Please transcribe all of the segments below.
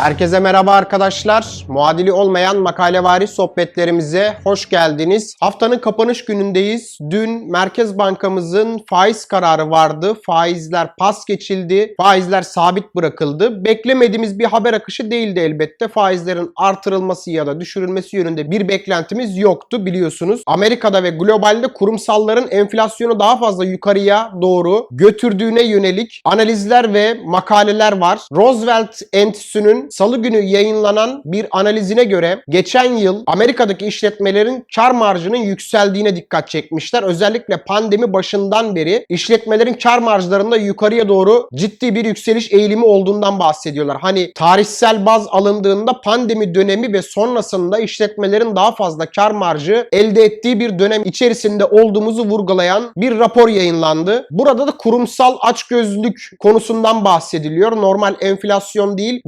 Herkese merhaba arkadaşlar. Muadili olmayan makalevari sohbetlerimize hoş geldiniz. Haftanın kapanış günündeyiz. Dün Merkez Bankamızın faiz kararı vardı. Faizler pas geçildi. Faizler sabit bırakıldı. Beklemediğimiz bir haber akışı değildi elbette. Faizlerin artırılması ya da düşürülmesi yönünde bir beklentimiz yoktu biliyorsunuz. Amerika'da ve globalde kurumsalların enflasyonu daha fazla yukarıya doğru götürdüğüne yönelik analizler ve makaleler var. Roosevelt Enstitüsü'nün salı günü yayınlanan bir analizine göre geçen yıl Amerika'daki işletmelerin kar marjının yükseldiğine dikkat çekmişler. Özellikle pandemi başından beri işletmelerin kar marjlarında yukarıya doğru ciddi bir yükseliş eğilimi olduğundan bahsediyorlar. Hani tarihsel baz alındığında pandemi dönemi ve sonrasında işletmelerin daha fazla kar marjı elde ettiği bir dönem içerisinde olduğumuzu vurgulayan bir rapor yayınlandı. Burada da kurumsal açgözlülük konusundan bahsediliyor. Normal enflasyon değil,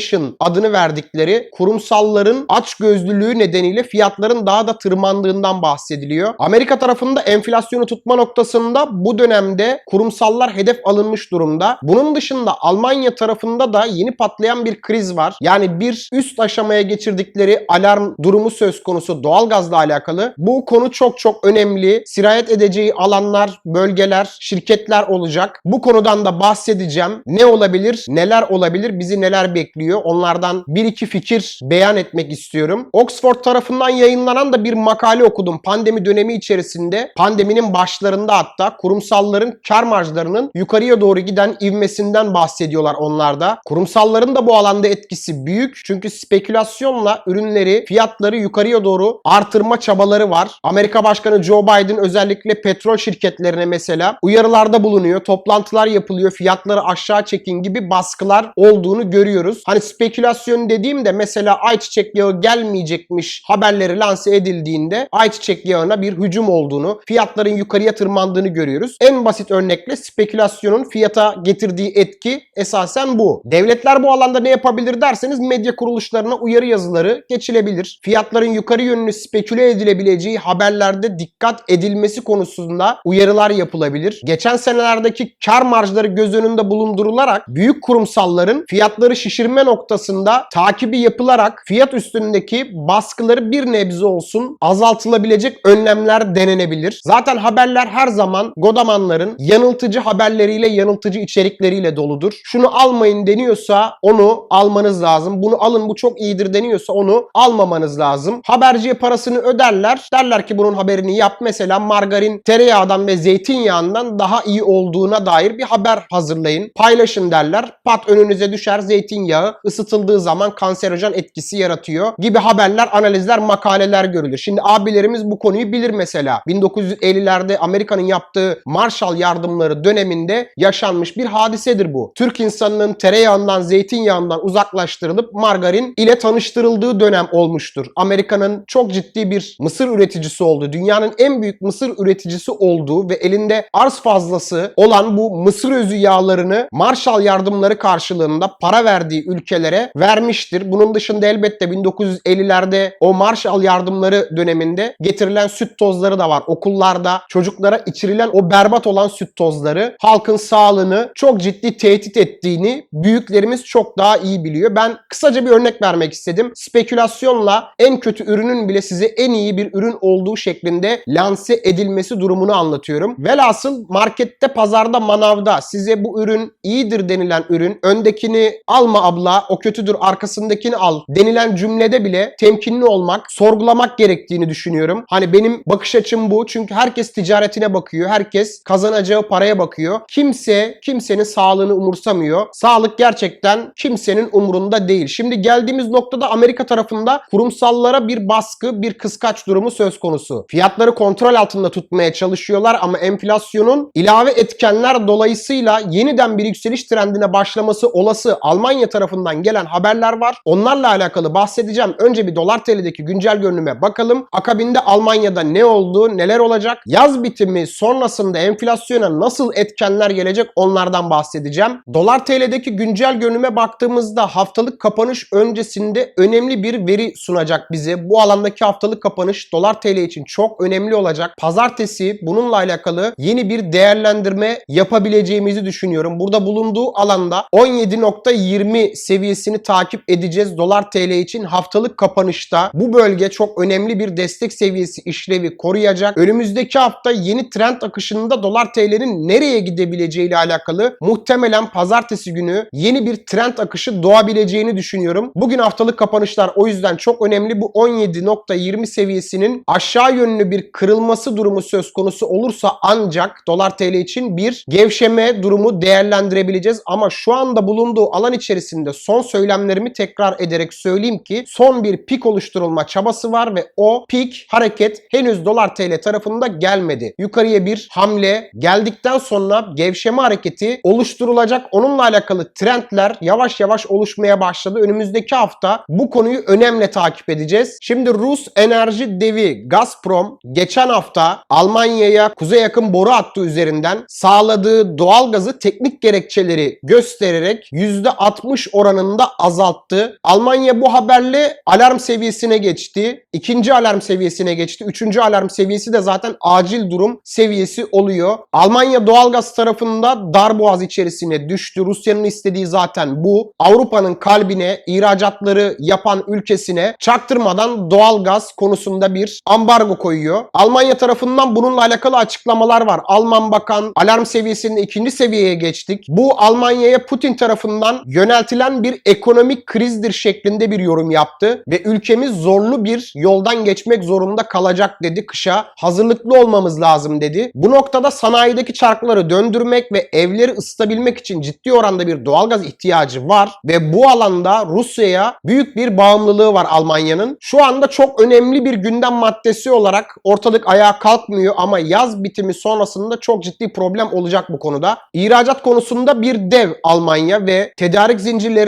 greedflation adını verdikleri kurumsalların açgözlülüğü nedeniyle fiyatların daha da tırmandığından bahsediliyor. Amerika tarafında enflasyonu tutma noktasında bu dönemde kurumsallar hedef alınmış durumda. Bunun dışında Almanya tarafında da yeni patlayan bir kriz var. Yani bir üst aşamaya geçirdikleri alarm durumu söz konusu doğalgazla alakalı. Bu konu çok çok önemli. Sirayet edeceği alanlar, bölgeler, şirketler olacak. Bu konudan da bahsedeceğim. Ne olabilir, neler olabilir, bizi neler bekliyor? Onlardan bir iki fikir beyan etmek istiyorum. Oxford tarafından yayınlanan da bir makale okudum. Pandemi dönemi içerisinde, pandeminin başlarında hatta kurumsalların kar marjlarının yukarıya doğru giden ivmesinden bahsediyorlar onlarda. Kurumsalların da bu alanda etkisi büyük. Çünkü spekülasyonla ürünleri, fiyatları yukarıya doğru artırma çabaları var. Amerika Başkanı Joe Biden özellikle petrol şirketlerine mesela uyarılarda bulunuyor. Toplantılar yapılıyor. Fiyatları aşağı çekin gibi baskılar olduğunu görüyoruz. Hani spekülasyon dediğimde mesela ayçiçek yağı gelmeyecekmiş haberleri lanse edildiğinde ayçiçek yağına bir hücum olduğunu, fiyatların yukarıya tırmandığını görüyoruz. En basit örnekle spekülasyonun fiyata getirdiği etki esasen bu. Devletler bu alanda ne yapabilir derseniz medya kuruluşlarına uyarı yazıları geçilebilir. Fiyatların yukarı yönlü speküle edilebileceği haberlerde dikkat edilmesi konusunda uyarılar yapılabilir. Geçen senelerdeki kar marjları göz önünde bulundurularak büyük kurumsalların fiyatları şişirme noktasında takibi yapılarak fiyat üstündeki baskıları bir nebze olsun azaltılabilecek önlemler denenebilir. Zaten haberler her zaman godamanların yanıltıcı haberleriyle, yanıltıcı içerikleriyle doludur. Şunu almayın deniyorsa onu almanız lazım. Bunu alın bu çok iyidir deniyorsa onu almamanız lazım. Haberciye parasını öderler. Derler ki bunun haberini yap. Mesela margarin tereyağından ve zeytinyağından daha iyi olduğuna dair bir haber hazırlayın. Paylaşın derler. Pat önünüze düşer zeytinyağı ısıtıldığı zaman kanserojen etkisi yaratıyor gibi haberler, analizler, makaleler görülür. Şimdi abilerimiz bu konuyu bilir mesela. 1950'lerde Amerika'nın yaptığı Marshall yardımları döneminde yaşanmış bir hadisedir bu. Türk insanının tereyağından, zeytinyağından uzaklaştırılıp margarin ile tanıştırıldığı dönem olmuştur. Amerika'nın çok ciddi bir mısır üreticisi olduğu, dünyanın en büyük mısır üreticisi olduğu ve elinde arz fazlası olan bu mısır özü yağlarını Marshall yardımları karşılığında para verdiği ülkelere vermiştir. Bunun dışında elbette 1950'lerde o Marshall yardımları döneminde getirilen süt tozları da var. Okullarda çocuklara içirilen o berbat olan süt tozları halkın sağlığını çok ciddi tehdit ettiğini büyüklerimiz çok daha iyi biliyor. Ben kısaca bir örnek vermek istedim. Spekülasyonla en kötü ürünün bile size en iyi bir ürün olduğu şeklinde lanse edilmesi durumunu anlatıyorum. Velhasıl markette, pazarda, manavda size bu ürün iyidir denilen ürün öndekini alma abla o kötüdür arkasındakini al denilen cümlede bile temkinli olmak, sorgulamak gerektiğini düşünüyorum. Hani benim bakış açım bu. Çünkü herkes ticaretine bakıyor. Herkes kazanacağı paraya bakıyor. Kimse kimsenin sağlığını umursamıyor. Sağlık gerçekten kimsenin umurunda değil. Şimdi geldiğimiz noktada Amerika tarafında kurumsallara bir baskı, bir kıskaç durumu söz konusu. Fiyatları kontrol altında tutmaya çalışıyorlar ama enflasyonun ilave etkenler dolayısıyla yeniden bir yükseliş trendine başlaması olası Almanya tarafından gelen haberler var. Onlarla alakalı bahsedeceğim. Önce bir dolar TL'deki güncel görünüme bakalım. Akabinde Almanya'da ne oldu, neler olacak? Yaz bitimi sonrasında enflasyona nasıl etkenler gelecek onlardan bahsedeceğim. Dolar TL'deki güncel görünüme baktığımızda haftalık kapanış öncesinde önemli bir veri sunacak bize. Bu alandaki haftalık kapanış dolar TL için çok önemli olacak. Pazartesi bununla alakalı yeni bir değerlendirme yapabileceğimizi düşünüyorum. Burada bulunduğu alanda 17.20 seviyesini takip edeceğiz dolar TL için haftalık kapanışta. Bu bölge çok önemli bir destek seviyesi işlevi koruyacak. Önümüzdeki hafta yeni trend akışında dolar TL'nin nereye gidebileceği ile alakalı muhtemelen pazartesi günü yeni bir trend akışı doğabileceğini düşünüyorum. Bugün haftalık kapanışlar o yüzden çok önemli. Bu 17.20 seviyesinin aşağı yönlü bir kırılması durumu söz konusu olursa ancak dolar TL için bir gevşeme durumu değerlendirebileceğiz. Ama şu anda bulunduğu alan içerisinde son söylemlerimi tekrar ederek söyleyeyim ki son bir pik oluşturulma çabası var ve o pik hareket henüz dolar TL tarafında gelmedi. Yukarıya bir hamle geldikten sonra gevşeme hareketi oluşturulacak. Onunla alakalı trendler yavaş yavaş oluşmaya başladı. Önümüzdeki hafta bu konuyu önemli takip edeceğiz. Şimdi Rus enerji devi Gazprom geçen hafta Almanya'ya kuzey yakın boru hattı üzerinden sağladığı doğal gazı teknik gerekçeleri göstererek %60 oranında azalttı. Almanya bu haberle alarm seviyesine geçti. İkinci alarm seviyesine geçti. Üçüncü alarm seviyesi de zaten acil durum seviyesi oluyor. Almanya doğalgaz tarafında darboğaz içerisine düştü. Rusya'nın istediği zaten bu. Avrupa'nın kalbine, ihracatları yapan ülkesine çaktırmadan doğalgaz konusunda bir ambargo koyuyor. Almanya tarafından bununla alakalı açıklamalar var. Alman bakan alarm seviyesinde ikinci seviyeye geçtik. Bu Almanya'ya Putin tarafından yöneltilen bir ekonomik krizdir şeklinde bir yorum yaptı ve ülkemiz zorlu bir yoldan geçmek zorunda kalacak dedi kışa. Hazırlıklı olmamız lazım dedi. Bu noktada sanayideki çarkları döndürmek ve evleri ısıtabilmek için ciddi oranda bir doğalgaz ihtiyacı var ve bu alanda Rusya'ya büyük bir bağımlılığı var Almanya'nın. Şu anda çok önemli bir gündem maddesi olarak ortalık ayağa kalkmıyor ama yaz bitimi sonrasında çok ciddi problem olacak bu konuda. İhracat konusunda bir dev Almanya ve tedarik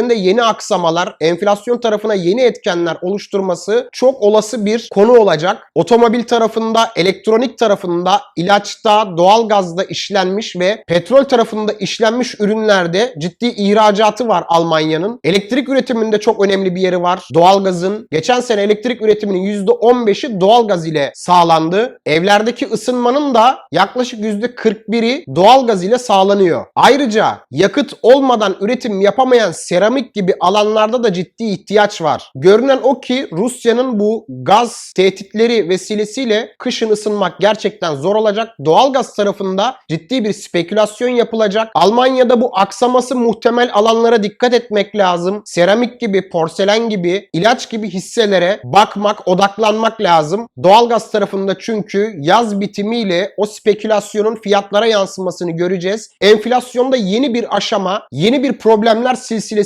zincirlerinde yeni aksamalar, enflasyon tarafına yeni etkenler oluşturması çok olası bir konu olacak. Otomobil tarafında, elektronik tarafında, ilaçta, doğalgazda işlenmiş ve petrol tarafında işlenmiş ürünlerde ciddi ihracatı var Almanya'nın. Elektrik üretiminde çok önemli bir yeri var. Doğalgazın geçen sene elektrik üretiminin %15'i doğalgaz ile sağlandı. Evlerdeki ısınmanın da yaklaşık %41'i doğalgaz ile sağlanıyor. Ayrıca yakıt olmadan üretim yapamayan seramik gibi alanlarda da ciddi ihtiyaç var. Görünen o ki Rusya'nın bu gaz tehditleri vesilesiyle kışın ısınmak gerçekten zor olacak. Doğalgaz tarafında ciddi bir spekülasyon yapılacak. Almanya'da bu aksaması muhtemel alanlara dikkat etmek lazım. Seramik gibi, porselen gibi, ilaç gibi hisselere bakmak, odaklanmak lazım. Doğalgaz tarafında çünkü yaz bitimiyle o spekülasyonun fiyatlara yansımasını göreceğiz. Enflasyonda yeni bir aşama, yeni bir problemler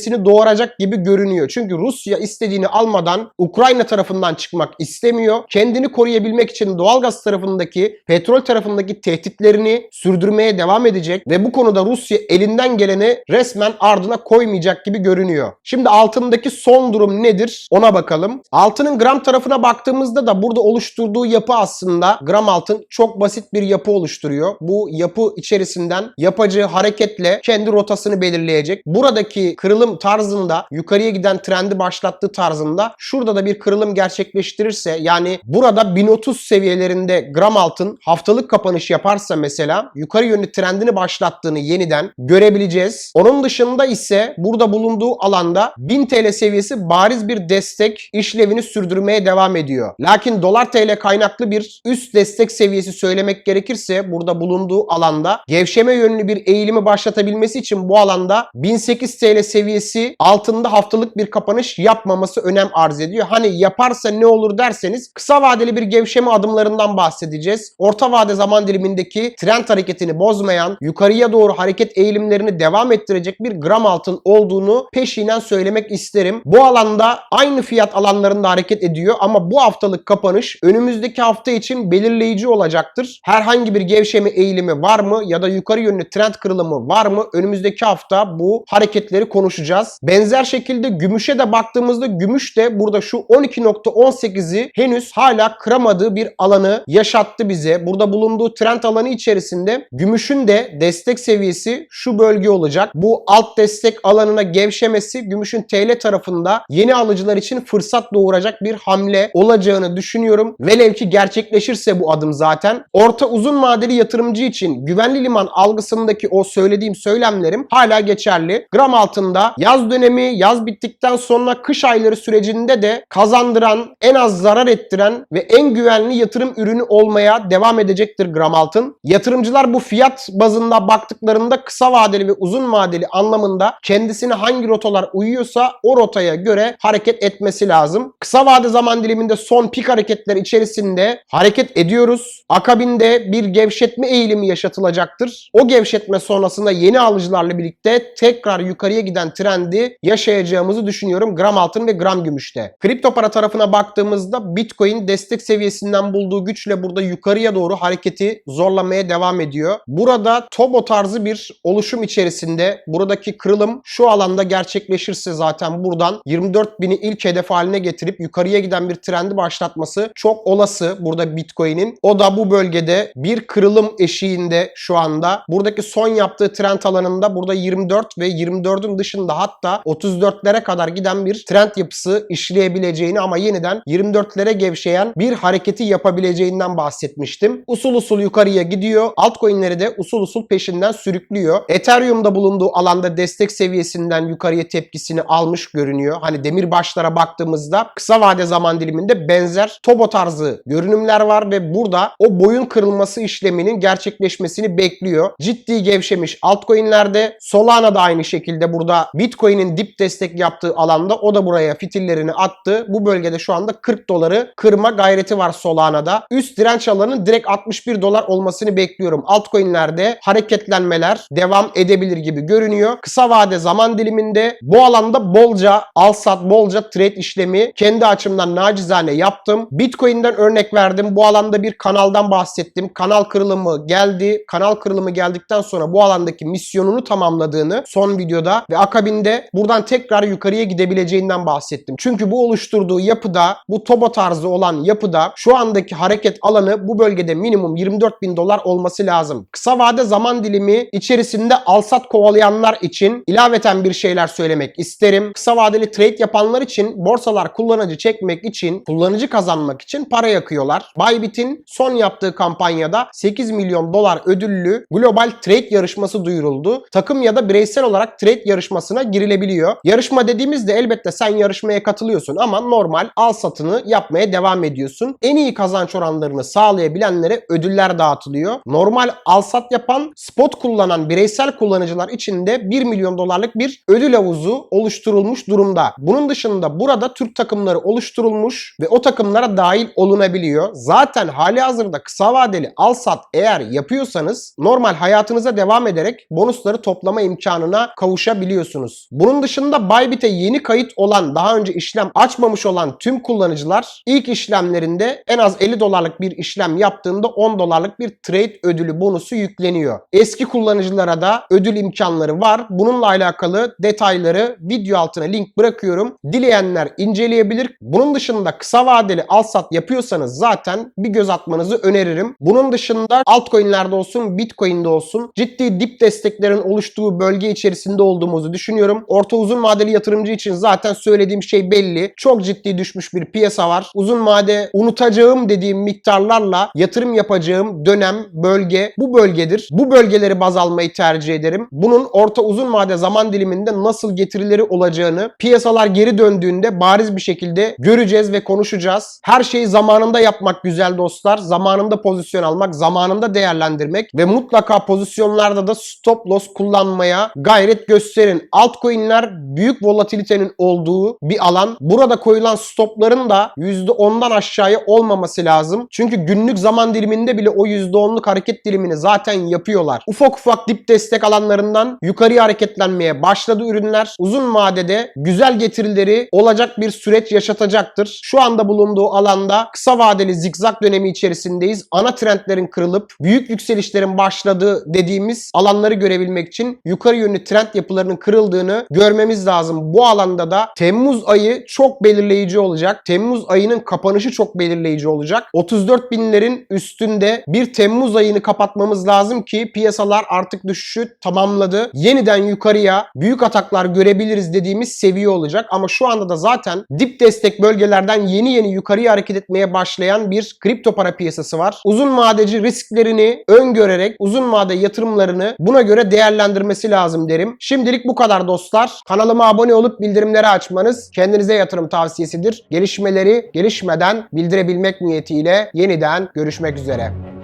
silsilesini doğuracak gibi görünüyor. Çünkü Rusya istediğini almadan Ukrayna tarafından çıkmak istemiyor. Kendini koruyabilmek için doğalgaz tarafındaki, petrol tarafındaki tehditlerini sürdürmeye devam edecek ve bu konuda Rusya elinden geleni resmen ardına koymayacak gibi görünüyor. Şimdi altındaki son durum nedir? Ona bakalım. Altının gram tarafına baktığımızda da burada oluşturduğu yapı aslında gram altın çok basit bir yapı oluşturuyor. Bu yapı içerisinden yapacağı hareketle kendi rotasını belirleyecek. Buradaki kırılım tarzında yukarıya giden trendi başlattığı tarzında şurada da bir kırılım gerçekleştirirse yani burada 1030 seviyelerinde gram altın haftalık kapanış yaparsa mesela yukarı yönlü trendini başlattığını yeniden görebileceğiz. Onun dışında ise burada bulunduğu alanda 1000 TL seviyesi bariz bir destek işlevini sürdürmeye devam ediyor. Lakin dolar TL kaynaklı bir üst destek seviyesi söylemek gerekirse burada bulunduğu alanda gevşeme yönlü bir eğilimi başlatabilmesi için bu alanda 1008 TL seviyesi altında haftalık bir kapanış yapmaması önem arz ediyor. Hani yaparsa ne olur derseniz kısa vadeli bir gevşeme adımlarından bahsedeceğiz. Orta vade zaman dilimindeki trend hareketini bozmayan, yukarıya doğru hareket eğilimlerini devam ettirecek bir gram altın olduğunu peşinen söylemek isterim. Bu alanda aynı fiyat alanlarında hareket ediyor ama bu haftalık kapanış önümüzdeki hafta için belirleyici olacaktır. Herhangi bir gevşeme eğilimi var mı ya da yukarı yönlü trend kırılımı var mı? Önümüzdeki hafta bu hareketleri konuşacağız. Benzer şekilde gümüşe de baktığımızda gümüş de burada şu 12.18'i henüz hala kıramadığı bir alanı yaşattı bize. Burada bulunduğu trend alanı içerisinde gümüşün de destek seviyesi şu bölge olacak. Bu alt destek alanına gevşemesi gümüşün TL tarafında yeni alıcılar için fırsat doğuracak bir hamle olacağını düşünüyorum. Velev ki gerçekleşirse bu adım zaten orta uzun vadeli yatırımcı için güvenli liman algısındaki o söylediğim söylemlerim hala geçerli. Gram altında yaz dönemi, yaz bittikten sonra kış ayları sürecinde de kazandıran, en az zarar ettiren ve en güvenli yatırım ürünü olmaya devam edecektir gram altın. Yatırımcılar bu fiyat bazında baktıklarında kısa vadeli ve uzun vadeli anlamında kendisine hangi rotalar uyuyorsa o rotaya göre hareket etmesi lazım. Kısa vade zaman diliminde son pik hareketler içerisinde hareket ediyoruz. Akabinde bir gevşetme eğilimi yaşatılacaktır. O gevşetme sonrasında yeni alıcılarla birlikte tekrar yukarıya giden trendi yaşayacağımızı düşünüyorum gram altın ve gram gümüşte. Kripto para tarafına baktığımızda Bitcoin destek seviyesinden bulduğu güçle burada yukarıya doğru hareketi zorlamaya devam ediyor. Burada Tobo tarzı bir oluşum içerisinde buradaki kırılım şu alanda gerçekleşirse zaten buradan 24 bini ilk hedef haline getirip yukarıya giden bir trendi başlatması çok olası burada Bitcoin'in. O da bu bölgede bir kırılım eşiğinde şu anda. Buradaki son yaptığı trend alanında burada 24 ve 24'ün dışında hatta 34'lere kadar giden bir trend yapısı işleyebileceğini ama yeniden 24'lere gevşeyen bir hareketi yapabileceğinden bahsetmiştim. Usul usul yukarıya gidiyor. Altcoin'leri de usul usul peşinden sürüklüyor. Ethereum'da bulunduğu alanda destek seviyesinden yukarıya tepkisini almış görünüyor. Hani demir başlara baktığımızda kısa vade zaman diliminde benzer Tobo tarzı görünümler var ve burada o boyun kırılması işleminin gerçekleşmesini bekliyor. Ciddi gevşemiş altcoin'lerde Solana da aynı şekilde burada Bitcoin'in dip destek yaptığı alanda o da buraya fitillerini attı. Bu bölgede şu anda 40 doları kırma gayreti var Solana'da. Üst direnç alanının direkt 61 dolar olmasını bekliyorum. Altcoin'lerde hareketlenmeler devam edebilir gibi görünüyor. Kısa vade zaman diliminde bu alanda bolca al sat bolca trade işlemi kendi açımdan nacizane yaptım. Bitcoin'den örnek verdim. Bu alanda bir kanaldan bahsettim. Kanal kırılımı geldi. Kanal kırılımı geldikten sonra bu alandaki misyonunu tamamladığını son videoda ve akabinde buradan tekrar yukarıya gidebileceğinden bahsettim. Çünkü bu oluşturduğu yapıda bu Tobo tarzı olan yapıda şu andaki hareket alanı bu bölgede minimum 24 bin dolar olması lazım. Kısa vade zaman dilimi içerisinde alsat kovalayanlar için ilaveten bir şeyler söylemek isterim. Kısa vadeli trade yapanlar için borsalar kullanıcı çekmek için, kullanıcı kazanmak için para yakıyorlar. Bybit'in son yaptığı kampanyada 8 milyon dolar ödüllü global trade yarışması duyuruldu. Takım ya da bireysel olarak trade yarışmasına girilebiliyor. Yarışma dediğimizde elbette sen yarışmaya katılıyorsun ama normal al satını yapmaya devam ediyorsun. En iyi kazanç oranlarını sağlayabilenlere ödüller dağıtılıyor. Normal al sat yapan, spot kullanan bireysel kullanıcılar için de 1 milyon dolarlık bir ödül havuzu oluşturulmuş durumda. Bunun dışında burada Türk takımları oluşturulmuş ve o takımlara dahil olunabiliyor. Zaten hali hazırda kısa vadeli al sat eğer yapıyorsanız normal hayatınıza devam ederek bonusları toplama imkanına kavuşabiliyorsunuz. Bunun dışında Bybit'e yeni kayıt olan daha önce işlem açmamış olan tüm kullanıcılar ilk işlemlerinde en az 50 dolarlık bir işlem yaptığında 10 dolarlık bir trade ödülü bonusu yükleniyor. Eski kullanıcılara da ödül imkanları var. Bununla alakalı detayları video altına link bırakıyorum. Dileyenler inceleyebilir. Bunun dışında kısa vadeli al sat yapıyorsanız zaten bir göz atmanızı öneririm. Bunun dışında altcoin'lerde olsun, bitcoin'de olsun ciddi dip desteklerin oluştuğu bölge içerisinde olduğumuzu düşünüyorum. Orta uzun vadeli yatırımcı için zaten söylediğim şey belli. Çok ciddi düşmüş bir piyasa var. Uzun vade unutacağım dediğim miktarlarla yatırım yapacağım dönem, bölge bu bölgedir. Bu bölgeleri baz almayı tercih ederim. Bunun orta uzun vade zaman diliminde nasıl getirileri olacağını piyasalar geri döndüğünde bariz bir şekilde göreceğiz ve konuşacağız. Her şeyi zamanında yapmak güzel dostlar. Zamanında pozisyon almak, zamanında değerlendirmek ve mutlaka pozisyonlarda da stop loss kullanmaya gayret gösterin. Altcoin'ler büyük volatilitenin olduğu bir alan. Burada koyulan stopların da %10'dan aşağıya olmaması lazım. Çünkü günlük zaman diliminde bile o %10'luk hareket dilimini zaten yapıyorlar. Ufak ufak dip destek alanlarından yukarıya hareketlenmeye başladı ürünler. Uzun vadede güzel getirileri olacak bir süreç yaşatacaktır. Şu anda bulunduğu alanda kısa vadeli zigzag dönemi içerisindeyiz. Ana trendlerin kırılıp büyük yükselişlerin başladığı dediğimiz alanları görebilmek için yukarı yönlü trend yapılarının kırıldığını görmemiz lazım. Bu alanda da Temmuz ayı çok belirleyici olacak. Temmuz ayının kapanışı çok belirleyici olacak. 34 binlerin üstünde bir Temmuz ayını kapatmamız lazım ki piyasalar artık düşüşü tamamladı. Yeniden yukarıya büyük ataklar görebiliriz dediğimiz seviye olacak. Ama şu anda da zaten dip destek bölgelerden yeni yeni yukarıya hareket etmeye başlayan bir kripto para piyasası var. Uzun vadeci risklerini öngörerek uzun vade yatırımlarını buna göre değerlendirmesi lazım derim. Şimdilik bu kadar kadar dostlar. Kanalıma abone olup bildirimleri açmanız kendinize yatırım tavsiyesidir. Gelişmeleri gelişmeden bildirebilmek niyetiyle yeniden görüşmek üzere.